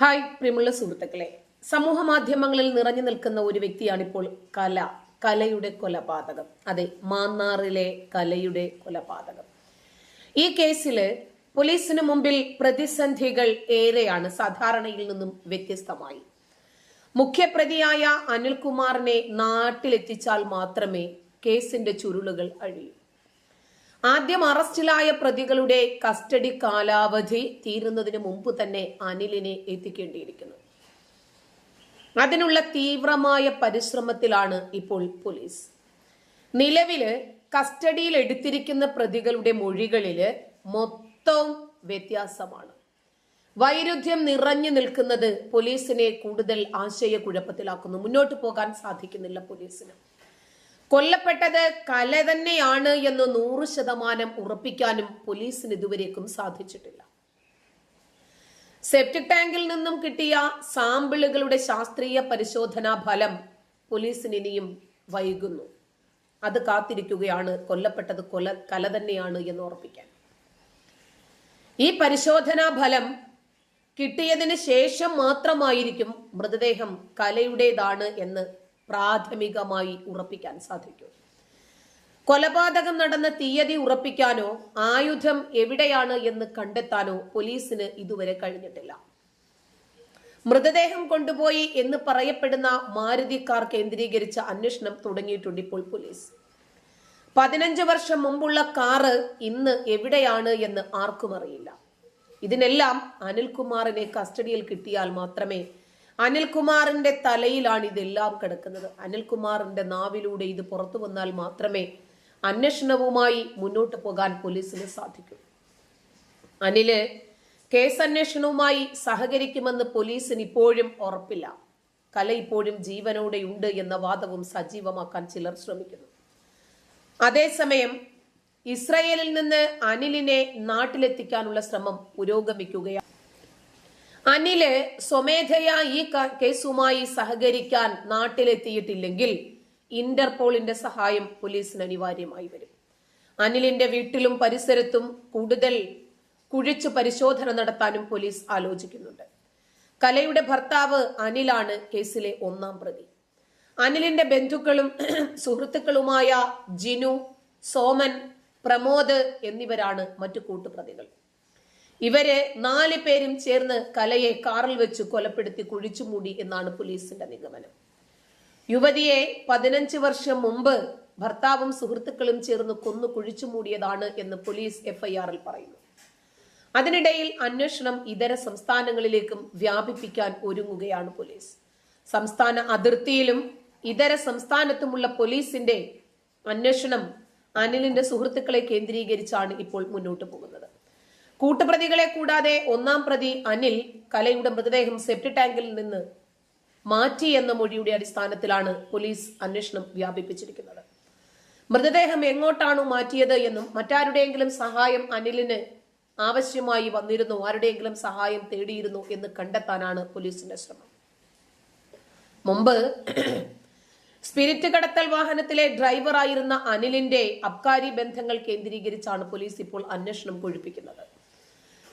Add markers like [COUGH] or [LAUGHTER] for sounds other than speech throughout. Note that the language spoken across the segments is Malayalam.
ഹായ് പ്രിയമുള്ള സുഹൃത്തുക്കളെ. സമൂഹ മാധ്യമങ്ങളിൽ നിറഞ്ഞു നിൽക്കുന്ന ഒരു വ്യക്തിയാണിപ്പോൾ കല കലയുടെ കൊലപാതകം. അതെ മാന്നാറിലെ കലയുടെ കൊലപാതകം. ഈ കേസിൽ പോലീസിന് മുമ്പിൽ പ്രതിസന്ധികൾ ഏറെയാണ് സാധാരണയിൽ നിന്നും വ്യത്യസ്തമായി. മുഖ്യപ്രതിയായ അനിൽകുമാറിനെ നാട്ടിലെത്തിച്ചാൽ മാത്രമേ കേസിന്റെ ചുരുളുകൾ അഴിയൂ. ആദ്യം അറസ്റ്റിലായ പ്രതികളുടെ കസ്റ്റഡി കാലാവധി തീരുന്നതിന് മുമ്പ് തന്നെ അനിലിനെ എത്തിക്കേണ്ടിയിരിക്കുന്നു. അതിനുള്ള തീവ്രമായ പരിശ്രമത്തിലാണ് ഇപ്പോൾ പോലീസ്. നിലവിൽ കസ്റ്റഡിയിൽ എടുത്തിരിക്കുന്ന പ്രതികളുടെ മൊഴികളിൽ മൊത്തം വ്യത്യാസമാണ്. വൈരുദ്ധ്യം നിറഞ്ഞു നിൽക്കുന്നത് പോലീസിനെ കൂടുതൽ ആശയക്കുഴപ്പത്തിലാക്കുന്നു. മുന്നോട്ട് പോകാൻ സാധിക്കുന്നില്ല പോലീസിന്. കൊല്ലപ്പെട്ടത് കല തന്നെയാണ് എന്ന് നൂറ് ശതമാനം ഉറപ്പിക്കാനും പോലീസിന് ഇതുവരേക്കും സാധിച്ചിട്ടില്ല. സെപ്റ്റിക് ടാങ്കിൽ നിന്നും കിട്ടിയ സാമ്പിളുകളുടെ ശാസ്ത്രീയ പരിശോധനാ ഫലം പോലീസിന് ഇനിയും വൈകുന്നു. അത് കാത്തിരിക്കുകയാണ്. കൊല്ലപ്പെട്ടത് കൊല കല തന്നെയാണ് എന്ന് ഉറപ്പിക്കാൻ. ഈ പരിശോധനാ ഫലം കിട്ടിയതിന് ശേഷം മാത്രമായിരിക്കും മൃതദേഹം കലയുടേതാണ് എന്ന് പ്രാഥമികമായി ഉറപ്പിക്കാൻ സാധിക്കൂ. കൊലപാതകം നടന്ന തീയതി ഉറപ്പിക്കാനോ ആയുധം എവിടെയാണ് എന്ന് കണ്ടെത്താനോ പോലീസിന് ഇതുവരെ കഴിഞ്ഞിട്ടില്ല. മൃതദേഹം കൊണ്ടുപോയി എന്ന് പറയപ്പെടുന്ന മാരുതി കാർ കേന്ദ്രീകരിച്ച അന്വേഷണം തുടങ്ങിയിട്ടുണ്ട് ഇപ്പോൾ പോലീസ്. പതിനഞ്ച് വർഷം മുമ്പുള്ള കാറ് ഇന്ന് എവിടെയാണ് എന്ന് ആർക്കും അറിയില്ല. ഇതിനെല്ലാം അനിൽകുമാറിനെ കസ്റ്റഡിയിൽ കിട്ടിയാൽ മാത്രമേ അനിൽകുമാറിന്റെ തലയിലാണ് ഇതെല്ലാം കിടക്കുന്നത്. അനിൽകുമാറിന്റെ നാവിലൂടെ ഇത് പുറത്തു വന്നാൽ മാത്രമേ അന്വേഷണവുമായി മുന്നോട്ട് പോകാൻ പോലീസിന് സാധിക്കൂ. അനിൽ കേസ് അന്വേഷണവുമായി സഹകരിക്കുമെന്ന് പോലീസിന് ഇപ്പോഴും ഉറപ്പില്ല. കല ഇപ്പോഴും ജീവനോടെയുണ്ട് എന്ന വാദവും സജീവമാക്കാൻ ചിലർ ശ്രമിക്കുന്നു. അതേസമയം ഇസ്രയേലിൽ നിന്ന് അനിലിനെ നാട്ടിലെത്തിക്കാനുള്ള ശ്രമം പുരോഗമിക്കുകയാണ്. അനിൽ സ്വമേധയാ ഈ കേസുമായി സഹകരിക്കാൻ നാട്ടിലെത്തിയിട്ടില്ലെങ്കിൽ ഇന്റർപോളിന്റെ സഹായം പോലീസിന് അനിവാര്യമായി വരും. അനിലിന്റെ വീട്ടിലും പരിസരത്തും കൂടുതൽ കുഴിച്ചു പരിശോധന നടത്താനും പോലീസ് ആലോചിക്കുന്നുണ്ട്. കലയുടെ ഭർത്താവ് അനിലാണ് കേസിലെ ഒന്നാം പ്രതി. അനിലിന്റെ ബന്ധുക്കളും [CLEARS THROAT] സുഹൃത്തുക്കളുമായ ജിനു സോമൻ പ്രമോദ് എന്നിവരാണ് മറ്റു കൂട്ടുപ്രതികൾ. ഇവർ നാല് പേരും ചേർന്ന് കലയെ കാറിൽ വെച്ച് കൊലപ്പെടുത്തി കുഴിച്ചുമൂടി എന്നാണ് പോലീസിന്റെ നിഗമനം. യുവതിയെ പതിനഞ്ച് വർഷം മുമ്പ് ഭർത്താവും സുഹൃത്തുക്കളും ചേർന്ന് കൊന്നു കുഴിച്ചുമൂടിയതാണ് എന്ന് പോലീസ് എഫ്ഐആറിൽ പറയുന്നു. അതിനിടയിൽ അന്വേഷണം ഇതര സംസ്ഥാനങ്ങളിലേക്കും വ്യാപിപ്പിക്കാൻ ഒരുങ്ങുകയാണ് പോലീസ്. സംസ്ഥാന അതിർത്തിയിലും ഇതര സംസ്ഥാനത്തുമുള്ള പോലീസിന്റെ അന്വേഷണം അനിലിന്റെ സുഹൃത്തുക്കളെ കേന്ദ്രീകരിച്ചാണ് ഇപ്പോൾ മുന്നോട്ട് പോകുന്നത്. കൂട്ടുപ്രതികളെ കൂടാതെ ഒന്നാം പ്രതി അനിൽ കലയുടെ മൃതദേഹം സെപ്റ്റി ടാങ്കിൽ നിന്ന് മാറ്റി എന്ന മൊഴിയുടെ അടിസ്ഥാനത്തിലാണ് പോലീസ് അന്വേഷണം വ്യാപിപ്പിച്ചിരിക്കുന്നത്. മൃതദേഹം എങ്ങോട്ടാണോ മാറ്റിയത് എന്നും മറ്റാരുടെയെങ്കിലും സഹായം അനിലിന് ആവശ്യമായി വന്നിരുന്നു ആരുടെയെങ്കിലും സഹായം തേടിയിരുന്നു എന്ന് കണ്ടെത്താനാണ് പോലീസിന്റെ ശ്രമം. മുമ്പ് സ്പിരിറ്റ് കടത്തൽ വാഹനത്തിലെ ഡ്രൈവറായിരുന്ന അനിലിന്റെ അബ്കാരി ബന്ധങ്ങൾ കേന്ദ്രീകരിച്ചാണ് പോലീസ് ഇപ്പോൾ അന്വേഷണം കൊഴുപ്പിക്കുന്നത്.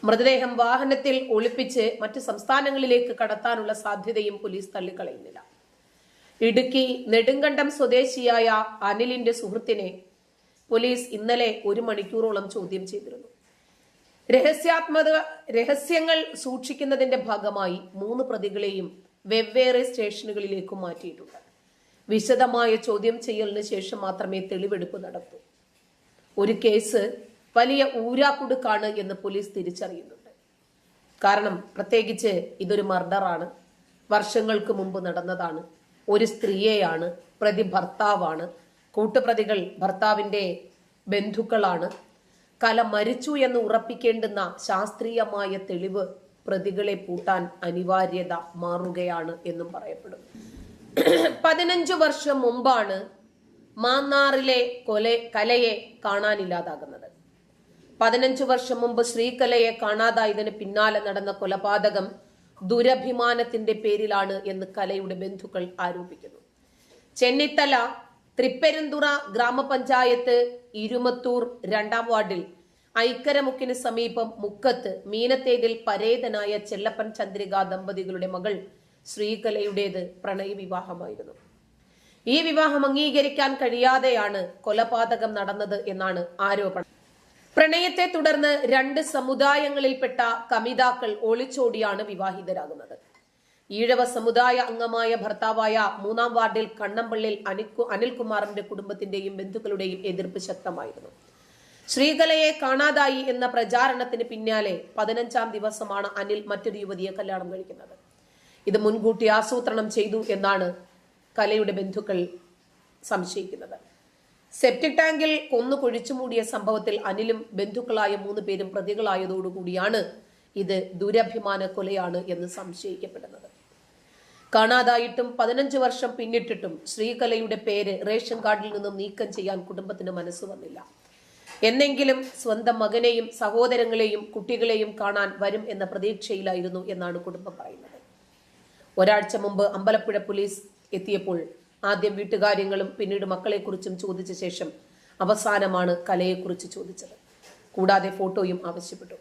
മൃതദേഹം വാഹനത്തിൽ ഒളിപ്പിച്ച് മറ്റ് സംസ്ഥാനങ്ങളിലേക്ക് കടത്താനുള്ള സാധ്യതയും പോലീസ് തള്ളിക്കളയുന്നില്ല. ഇടുക്കി നെടുങ്കണ്ടം സ്വദേശിയായ അനിലിന്റെ സുഹൃത്തിനെ പോലീസ് ഇന്നലെ ഒരു മണിക്കൂറോളം ചോദ്യം ചെയ്തിരുന്നു. രഹസ്യാത്മക രഹസ്യങ്ങൾ സൂക്ഷിക്കുന്നതിന്റെ ഭാഗമായി മൂന്ന് പ്രതികളെയും വെവ്വേറെ സ്റ്റേഷനുകളിലേക്ക് മാറ്റിയിട്ടുണ്ട്. വിശദമായ ചോദ്യം ചെയ്യലിന് ശേഷം മാത്രമേ തെളിവെടുപ്പ് നടക്കൂ ഒരു കേസ് വലിയ ഊരാക്കുടുക്കാണ് എന്ന് പോലീസ് തിരിച്ചറിയുന്നുണ്ട്. കാരണം പ്രത്യേകിച്ച് ഇതൊരു മർഡറാണ്. വർഷങ്ങൾക്ക് മുമ്പ് നടന്നതാണ്. ഒരു സ്ത്രീയെയാണ് പ്രതി ഭർത്താവാണ്. കൂട്ടുപ്രതികൾ ഭർത്താവിന്റെ ബന്ധുക്കളാണ്. കല മരിച്ചു എന്ന് ഉറപ്പിക്കേണ്ടുന്ന ശാസ്ത്രീയമായ തെളിവ് പ്രതികളെ പൂട്ടാൻ അനിവാര്യത മാറുകയാണ് എന്നും പറയപ്പെടുന്നു. പതിനഞ്ചു വർഷം മുമ്പാണ് മാന്നാറിലെ കൊല കലയെ കാണാനില്ലാതാകുന്നത്. പതിനഞ്ചു വർഷം മുമ്പ് ശ്രീകലയെ കാണാതായതിന് പിന്നാലെ നടന്ന കൊലപാതകം ദുരഭിമാനത്തിന്റെ പേരിലാണ് എന്ന് കലയുടെ ബന്ധുക്കൾ ആരോപിക്കുന്നു. ചെന്നിത്തല തൃപ്പെരുന്തുറ ഗ്രാമപഞ്ചായത്ത് ഇരുമത്തൂർ രണ്ടാം വാർഡിൽ ഐക്കരമുക്കിന് സമീപം മുക്കത്ത് മീനത്തേകിൽ പരേതനായ ചെല്ലപ്പൻ ചന്ദ്രിക ദമ്പതികളുടെ മകൾ ശ്രീകലയുടേത് പ്രണയവിവാഹമായിരുന്നു. ഈ വിവാഹം അംഗീകരിക്കാൻ കഴിയാതെയാണ് കൊലപാതകം നടന്നത് എന്നാണ് ആരോപണം. പ്രണയത്തെ തുടർന്ന് രണ്ട് സമുദായങ്ങളിൽപ്പെട്ട കമിതാക്കൾ ഒളിച്ചോടിയാണ് വിവാഹിതരാകുന്നത്. ഈഴവ സമുദായ അംഗമായ ഭർത്താവായ മൂന്നാം വാർഡിൽ കണ്ണമ്പള്ളിൽ അനിക്കു അനിൽകുമാറിന്റെ കുടുംബത്തിന്റെയും ബന്ധുക്കളുടെയും എതിർപ്പ് ശക്തമായിരുന്നു. ശ്രീകലയെ കാണാതായി എന്ന പ്രചാരണത്തിന് പിന്നാലെ പതിനഞ്ചാം ദിവസമാണ് അനിൽ മറ്റൊരു യുവതിയെ കല്യാണം കഴിക്കുന്നത്. ഇത് മുൻകൂട്ടി ആസൂത്രണം ചെയ്തു എന്നാണ് കലയുടെ ബന്ധുക്കൾ സംശയിക്കുന്നത്. സെപ്റ്റിക് ടാങ്കിൽ കൊന്നു കുഴിച്ചുമൂടിയ സംഭവത്തിൽ അനിലും ബന്ധുക്കളായ മൂന്ന് പേരും പ്രതികളായതോടുകൂടിയാണ് ഇത് ദുരഭിമാന കൊലയാണ് എന്ന് സംശയിക്കപ്പെടുന്നത്. കാണാതായിട്ടും പതിനഞ്ച് വർഷം പിന്നിട്ടിട്ടും ശ്രീകലയുടെ പേര് റേഷൻ കാർഡിൽ നിന്നും നീക്കം ചെയ്യാൻ കുടുംബത്തിന് മനസ്സ് വന്നില്ല. എന്നെങ്കിലും സ്വന്തം മകനെയും സഹോദരങ്ങളെയും കുട്ടികളെയും കാണാൻ വരും എന്ന പ്രതീക്ഷയിലായിരുന്നു എന്നാണ് കുടുംബം പറയുന്നത്. ഒരാഴ്ച മുമ്പ് അമ്പലപ്പുഴ പോലീസ് എത്തിയപ്പോൾ ആദ്യം വീട്ടുകാര്യങ്ങളും പിന്നീട് മക്കളെക്കുറിച്ചും ചോദിച്ച ശേഷം അവസാനമാണ് കലയെക്കുറിച്ച് ചോദിച്ചത്. കൂടാതെ ഫോട്ടോയും ആവശ്യപ്പെട്ടു.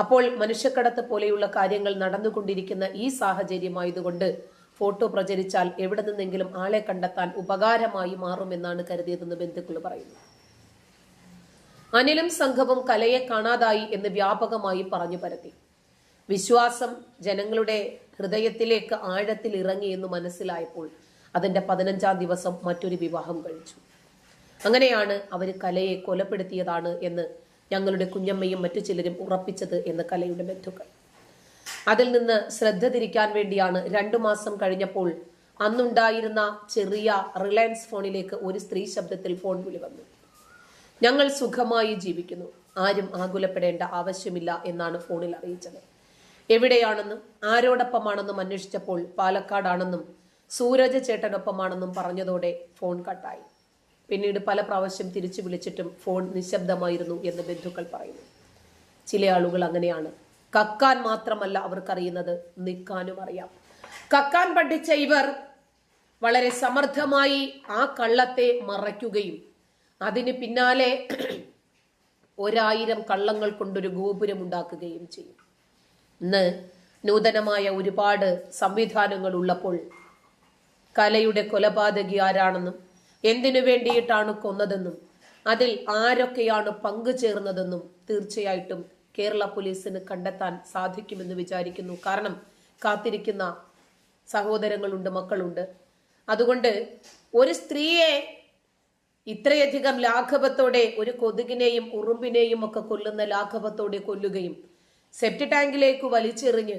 അപ്പോൾ മനുഷ്യക്കടത്ത് പോലെയുള്ള കാര്യങ്ങൾ നടന്നുകൊണ്ടിരിക്കുന്ന ഈ സാഹചര്യമായതുകൊണ്ട് ഫോട്ടോ പ്രചരിച്ചാൽ എവിടെ നിന്നെങ്കിലും ആളെ കണ്ടെത്താൻ ഉപകാരമായി മാറുമെന്നാണ് കരുതിയതെന്ന് ബന്ധുക്കൾ പറയുന്നു. അനിലും സംഘവും കലയെ കാണാതായി എന്ന് വ്യാപകമായി പറഞ്ഞു പരത്തി. വിശ്വാസം ജനങ്ങളുടെ ഹൃദയത്തിലേക്ക് ആഴത്തിൽ ഇറങ്ങി എന്ന് മനസ്സിലായപ്പോൾ അതിന്റെ പതിനഞ്ചാം ദിവസം മറ്റൊരു വിവാഹം കഴിച്ചു. അങ്ങനെയാണ് അവർ കലയെ കൊലപ്പെടുത്തിയതാണ് എന്ന് ഞങ്ങളുടെ കുഞ്ഞമ്മയും മറ്റു ചിലരും ഉറപ്പിച്ചത് എന്ന് കലയുടെ ബന്ധുക്കൾ. അതിൽ നിന്ന് ശ്രദ്ധ തിരിക്കാൻ വേണ്ടിയാണ് രണ്ടു മാസം കഴിഞ്ഞപ്പോൾ അന്നുണ്ടായിരുന്ന ചെറിയ റിലയൻസ് ഫോണിലേക്ക് ഒരു സ്ത്രീ ശബ്ദത്തിൽ ഫോൺ വിളി വന്നു. ഞങ്ങൾ സുഖമായി ജീവിക്കുന്നു. ആരും ആകുലപ്പെടേണ്ട ആവശ്യമില്ല എന്നാണ് ഫോണിൽ അറിയിച്ചത്. എവിടെയാണെന്നും ആരോടൊപ്പമാണെന്നും അന്വേഷിച്ചപ്പോൾ പാലക്കാടാണെന്നും സൂരജ് ചേട്ടനൊപ്പമാണെന്നും പറഞ്ഞതോടെ ഫോൺ കട്ടായി. പിന്നീട് പല പ്രാവശ്യം തിരിച്ചു വിളിച്ചിട്ടും ഫോൺ നിശബ്ദമായിരുന്നു എന്ന് ബന്ധുക്കൾ പറയുന്നു. ചില ആളുകൾ അങ്ങനെയാണ്. കക്കാൻ മാത്രമല്ല അവർക്കറിയുന്നത് നിൽക്കാനും അറിയാം. കക്കാൻ പഠിച്ച ഇവർ വളരെ സമർത്ഥമായി ആ കള്ളത്തെ മറയ്ക്കുകയും അതിന് പിന്നാലെ ഒരായിരം കള്ളങ്ങൾ കൊണ്ടൊരു ഗോപുരം ഉണ്ടാക്കുകയും ചെയ്യും. ഇന്ന് നൂതനമായ ഒരുപാട് സംവിധാനങ്ങൾ ഉള്ളപ്പോൾ കലയുടെ കൊലപാതകി ആരാണെന്നും എന്തിനു വേണ്ടിയിട്ടാണ് കൊന്നതെന്നും അതിൽ ആരൊക്കെയാണ് പങ്കുചേർന്നതെന്നും തീർച്ചയായിട്ടും കേരള പോലീസിന് കണ്ടെത്താൻ സാധിക്കുമെന്ന് വിചാരിക്കുന്നു. കാരണം കാത്തിരിക്കുന്ന സഹോദരങ്ങളുണ്ട് മക്കളുണ്ട്. അതുകൊണ്ട് ഒരു സ്ത്രീയെ ഇത്രയധികം ലാഘവത്തോടെ ഒരു കൊതുകിനെയും ഉറുമ്പിനെയും ഒക്കെ കൊല്ലുന്ന ലാഘവത്തോടെ കൊല്ലുകയും സെപ്റ്റ് ടാങ്കിലേക്ക് വലിച്ചെറിഞ്ഞ്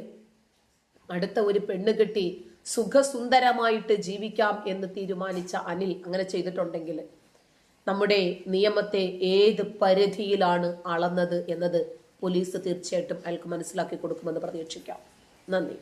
അടുത്ത ഒരു പെണ്ണ് കിട്ടി സുഖസുന്ദരമായിട്ട് ജീവിക്കാം എന്ന് തീരുമാനിച്ച അനിൽ അങ്ങനെ ചെയ്തിട്ടുണ്ടെങ്കിൽ നമ്മുടെ നിയമത്തെ ഏത് പരിധിയിലാണ് അളന്നത് എന്നത് പോലീസ് തീർച്ചയായിട്ടും അയാൾക്ക് മനസ്സിലാക്കി കൊടുക്കുമെന്ന് പ്രതീക്ഷിക്കാം. നന്ദി.